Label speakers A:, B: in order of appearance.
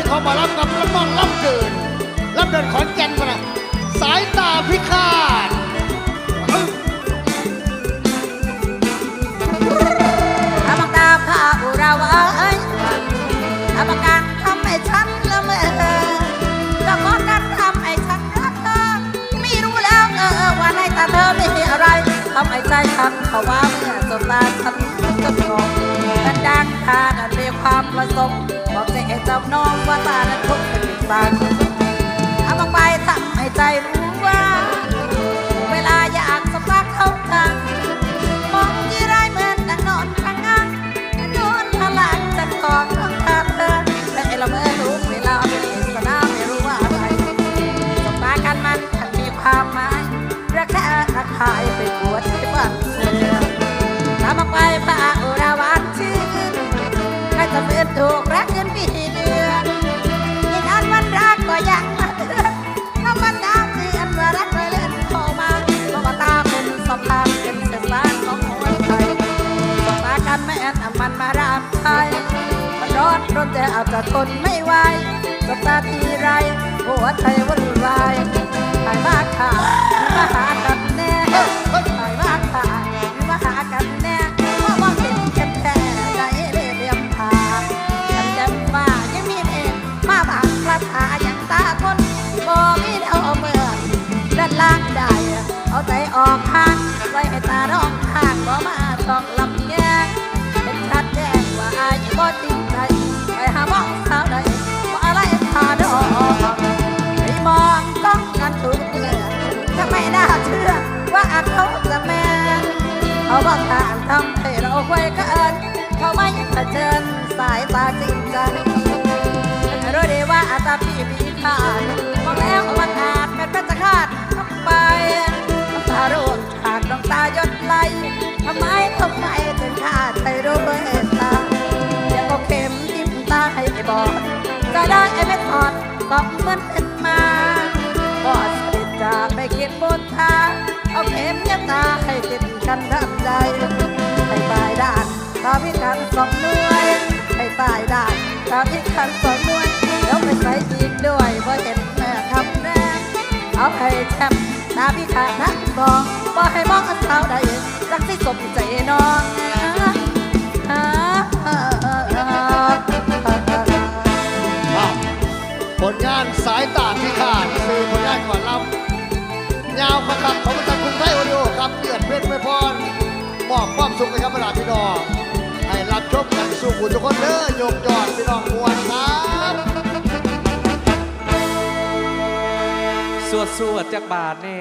A: นอนในของหมารับกับละมองล่ำเกินล่ำเดินขอนแก่นมานะสายตาพิฆาต
B: อาบังดาพาอุราวเอ้ยอาบังการทำให้ฉันละเมอก็ขอกันทำให้ฉันรักเธอไม่รู้แล้วเออว่าในตาเธอไม่มีอะไรทำให้ใจฉันเขาว่าเมื่อจนตาฉันจนงง กันดังทานั้นมีความประสงค์บอกใจเจ้าน้องว่าตานั้นทุกข์เป็นบางอาบังไปทำให้ใจรู้ว่า เวลาอยากสบายเข้าทางมองที่ไรเหมือนดังนอนข้างงานนอนพลังจะกองของทางเธอแต่เราไม่รู้เวลาเป็นอิสระไม่รู้ว่าอะไรสบตากันมันมีความหมายรักแค่รักหาย นไม่แอนอามันมารามไทยมันร้อนรนแต่อาจะทนไม่ไหวสบตาทีไรหัวใจวุ่นวายหายมากค่ะมาหากันแน่หายมากค่ะมาหากันแน่เพราะว่าเป็นแค่แท้ใจเรียมทางฉันจำว่ายังมีเองมาบางกระถาอย่างตาคนบ่มีเอาเมื่อด้านล่างได้เอาใจออก เขาบอกทางทำให้เราไว้กันเขาไม่เผชิญสายตาจริงจังรู้ดีว่าอาตาพี่มีขาดมองแล้วว่าขาดเป็นเป็จะขาดทำไมน้ำตาร่วงหากน้ำตายดไหลทำไมทำไมถึงขาดไปด้วยตาอย่าเอาเข็มจิ้มตาให้บอดจะได้ไอ้ไม่ถอดต้องเหมือนเป็นมาบอดสนิทจะไม่คิดบนทางเอาเข็มยัดตาให้ติด ใจให้ปลายด้านตาพิการสองหน่วยให้ปลายด้านตาพิการสองหน่วยแล้วไปใส่อีกด้วยเพราะเห็นแม่ทำแน่เอาให้แชมป์ตาพิการทั้งกองบ่ให้มองอันเท้าใดรักที่สมใจน้อง
A: มอบความสุขให้ครับเวลาพี่น้อง ให้รับชมกันสู่บุณทุกคนเด้อยกยอดพี่น้องมวลครับ
C: สวดสวดจากบาทเน่